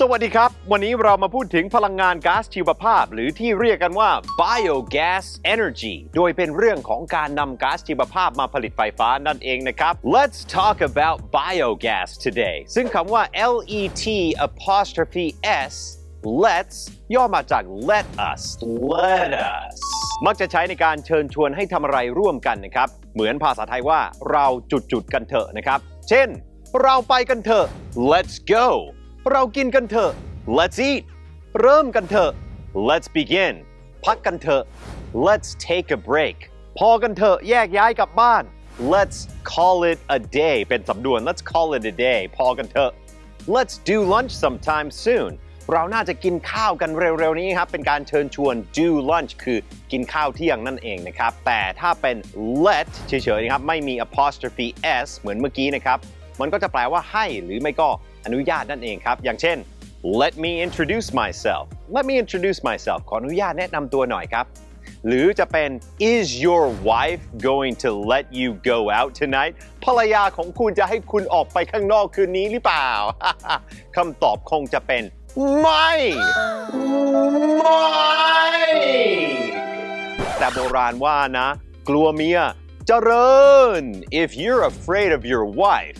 สวัสดีครับ วันนี้เรามาพูดถึงพลังงานก๊าซชีวภาพ หรือที่เรียกกันว่า biogas energy โดยเป็นเรื่องของการนำก๊าซชีวภาพมาผลิตไฟฟ้านั่นเองนะครับ Let's talk about biogas today ซึ่งคำว่า L E T apostrophe S let's ย่อมาจาก let us let us มักจะใช้ในการเชิญชวนให้ทำอะไรร่วมกันนะครับ เหมือนภาษาไทยว่าเราจุดๆกันเถอะนะครับ เช่น เราไปกันเถอะ let's go เรากินกันเถอะ let's eat เริ่มกันเถอะ let's begin พักกันเถอะ let's take a break พอกันเถอะแยกย้ายกลับบ้าน let's call it a day เป็นสำนวน let's call it a day พอกันเถอะ let's do lunch sometime soon เราน่าจะกินข้าวกันเร็วๆนี้ครับ เป็นการเชิญชวน do lunch คือกินข้าวเที่ยงนั่นเองนะครับ แต่ถ้าเป็น let เฉยๆนะครับ ไม่มี apostrophe s เหมือนเมื่อกี้นะครับ มันก็จะแปลว่าให้หรือไม่ก็ อนุญาตนั่นเองครับ อย่างเช่น let me introduce myself let me introduce myself ขออนุญาตแนะนำตัวหน่อยครับ หรือจะเป็น is your wife going to let you go out tonight ภรรยาของคุณจะให้คุณออกไปข้างนอกคืนนี้หรือเปล่า คำตอบคงจะเป็น ไม่ ไม่ แต่โบราณว่านะ กลัวเมียเจริญ if you're afraid of your wife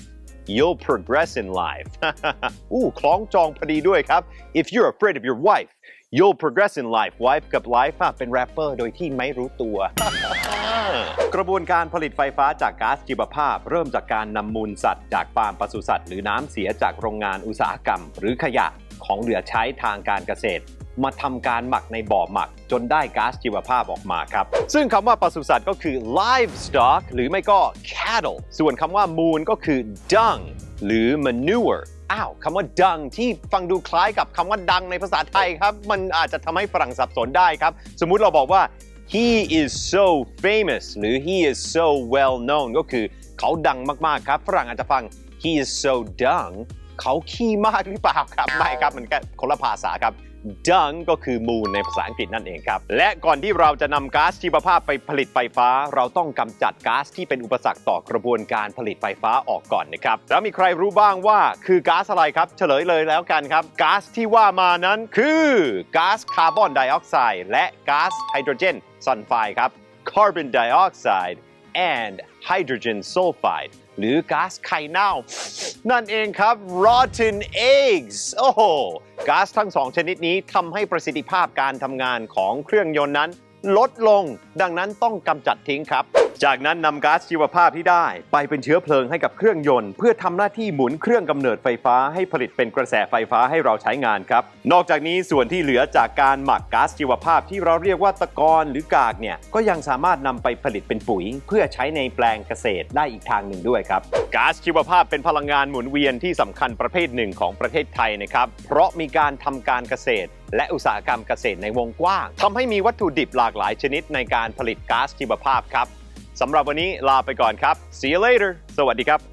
you'll progress in life อู้คล้องจองพอดีด้วยครับ if you're afraid of your wife you'll progress in life wife กับ life เป็นแรปเปอร์โดยที่ไม่รู้ตัว กระบวนการผลิตไฟฟ้าจากก๊าซชีวภาพ เริ่มจากการนำมูลสัตว์จากฟาร์มปศุสัตว์หรือน้ำเสียจากโรงงานอุตสาหกรรม หรือขยะของเหลือใช้ทางการเกษตร มาทำการหมักในบ่อหมัก จนได้ก๊าซชีวภาพออกมาครับ ซึ่งคำว่าปศุสัตว์ก็คือ livestock หรือไม่ก็ cattle ส่วนคำว่ามูลก็คือ dung หรือ manure อ้าวคำว่า dung ที่ฟังดูคล้ายกับคำว่าดังในภาษาไทยครับ มันอาจจะทำให้ฝรั่งสับสนได้ครับ สมมุติเราบอกว่า he is so famous หรือ he is so well known ก็คือเขาดังมาก ๆ ครับ ฝรั่งอาจจะฟัง he is so dung เขาขี้มากหรือเปล่าครับ ไม่ครับ มันก็คนละภาษาครับ dung ก็คือมูลในภาษาอังกฤษนั่นเองครับ และก่อนที่เราจะนำก๊าซชีวภาพไปผลิตไฟฟ้า เราต้องกำจัดก๊าซที่เป็นอุปสรรคต่อกระบวนการผลิตไฟฟ้าออกก่อนนะครับ แล้วมีใครรู้บ้างว่าคือก๊าซอะไรครับ เฉลยเลยแล้วกันครับก๊าซที่ว่ามานั้นคือก๊าซคาร์บอนไดออกไซด์และก๊าซไฮโดรเจนซัลไฟด์ครับ carbon dioxide and hydrogen sulfide หรือก๊าซไข่เน่า นั่นเองครับ rotten eggs โอ้โหก๊าซทั้งสองชนิดนี้ทำให้ประสิทธิภาพการทำงานของเครื่องยนต์นั้น ลดลง ดังนั้นต้องกำจัดทิ้งครับ จากนั้นนำก๊าซชีวภาพที่ได้ ไปเป็นเชื้อเพลิงให้กับเครื่องยนต์ เพื่อทำหน้าที่หมุนเครื่องกำเนิดไฟฟ้าให้ผลิตเป็นกระแสไฟฟ้าให้เราใช้งานครับ นอกจากนี้ส่วนที่เหลือจากการหมักก๊าซชีวภาพที่เราเรียกว่าตะกอนหรือกากเนี่ยก็ยังสามารถนำไปผลิตเป็นปุ๋ย เพื่อใช้ในแปลงเกษตรได้อีกทางหนึ่งด้วยครับก๊าซชีวภาพเป็นพลังงานหมุนเวียนที่สำคัญประเภทหนึ่งของประเทศไทยนะครับเพราะมีการทำการเกษตร และอุตสาหกรรมเกษตรในวงกว้างทำให้มีวัตถุดิบหลากหลายชนิดในการผลิตก๊าซชีวภาพครับสำหรับวันนี้ลาไปก่อนครับ see you later สวัสดีครับ